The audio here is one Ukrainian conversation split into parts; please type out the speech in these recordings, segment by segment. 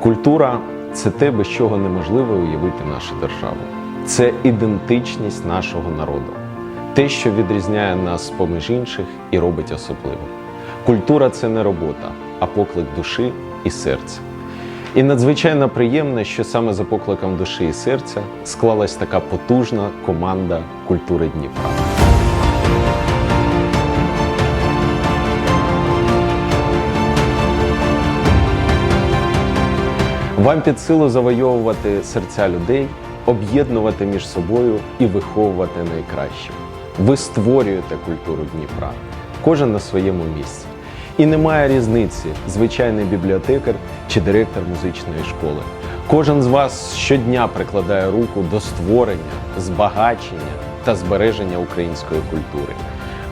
Культура це те, без чого неможливо уявити нашу державу. Це ідентичність нашого народу, те, що відрізняє нас поміж інших і робить особливим. Культура це не робота, а поклик душі і серця. І надзвичайно приємно, що саме за покликом душі і серця склалась така потужна команда культури Дніпра. Вам під силу завойовувати серця людей, об'єднувати між собою і виховувати найкраще. Ви створюєте культуру Дніпра, кожен на своєму місці. І немає різниці, звичайний бібліотекар чи директор музичної школи. Кожен з вас щодня прикладає руку до створення, збагачення та збереження української культури.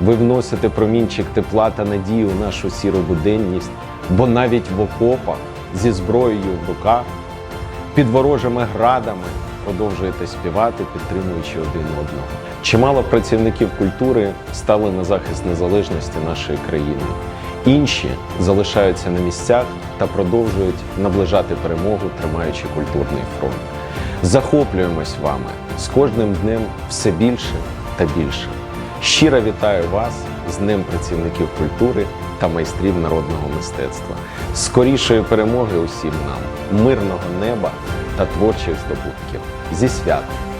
Ви вносите промінчик тепла та надії у нашу сіру буденність, бо навіть в окопах зі зброєю в руках під ворожими градами продовжуєте співати, підтримуючи один одного. Чимало працівників культури стали на захист незалежності нашої країни. Інші залишаються на місцях та продовжують наближати перемогу, тримаючи культурний фронт. Захоплюємось вами з кожним днем все більше та більше. Щиро вітаю вас з Днем працівників культури та майстрів народного мистецтва. Скорішої перемоги усім нам, мирного неба та творчих здобутків. Зі святом!